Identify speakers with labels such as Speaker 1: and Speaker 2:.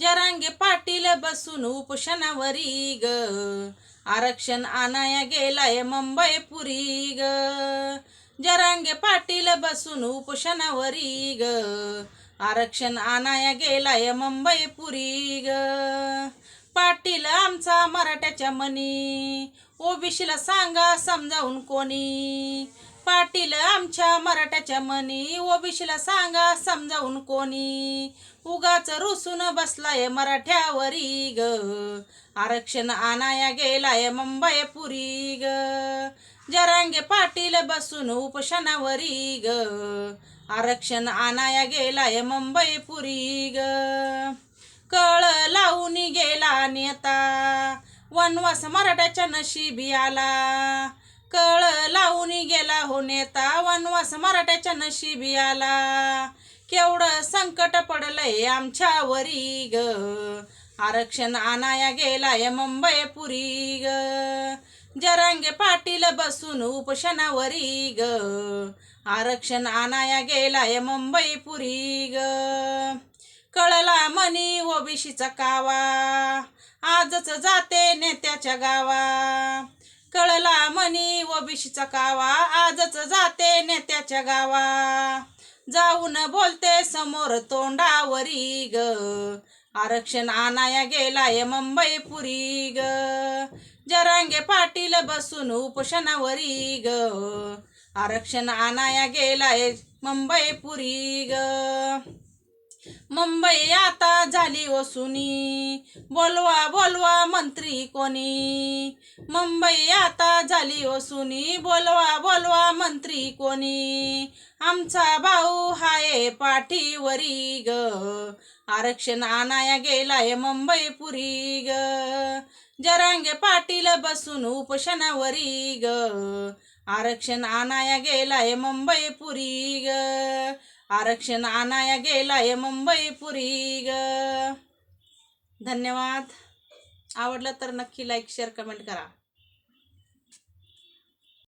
Speaker 1: जरांगे पाटील बसून उपोषणावरी ग. आरक्षण आणाया गेलाय मुंबई पुरी ग. जरांगे पाटील बसून उपोषणावरी ग. आरक्षण आणाया गेलाय मुंबई पुरी ग. पाटील आमचा मराठ्याच्या मनी. ओबीसीला सांगा समजावून कोणी. पाटील आमच्या मराठ्याच्या मनी ओबीसीला सांगा समजावून कोणी. उगाच रुसून बसलाय मराठ्यावरी ग. आरक्षण आणाया गेलाय मुंबई पुरी ग. जरांगे पाटील बसून उपोषणावरी ग. आरक्षण आणाया गेलाय मुंबई पुरी ग. कळ लावून गेला नेता. वनवास मराठ्याच्या नशिबी आला. कळ लावून गेला हो नेता. वनवास मराठ्याच्या नशिबी आला. केवढं संकट पडलंय आमच्यावरी ग. आरक्षण आणाया गेलाय मुंबई पुरी ग. जरांगे पाटील बसून उपशनावरी ग. आरक्षण आणाया गेलाय मुंबई पुरी ग. कळला मनी ओबीसीचा कावा. आजच जाते नेत्याच्या गावा. ओबीसीचा कावा. आजच जाते नेत्याच्या गावा. जाऊन बोलते समोर तोंडावरी ग. आरक्षण आणाया गेलाय मुंबई पुरी ग. जरांगे पाटील बसून उपोषणावरी ग. आरक्षण आणाया गेलाय मुंबई पुरी ग. मुंबई आता झाली वसुनी बोलवा बोलवा मंत्री कोणी. मुंबई आता झाली वसुनी बोलवा बोलवा मंत्री कोणी. आमचा भाऊ हाय पाठीवरी ग. आरक्षण आणाया गेलाय मुंबई पुरी ग. जरांगे पाटील बसून उपोषणावरी ग. आरक्षण आणाया गेलाय मुंबई पुरी ग. आरक्षण आणाया गेलाय मुंबई पुरी ग. धन्यवाद. आवडलं तर नक्की लाईक शेअर कमेंट करा.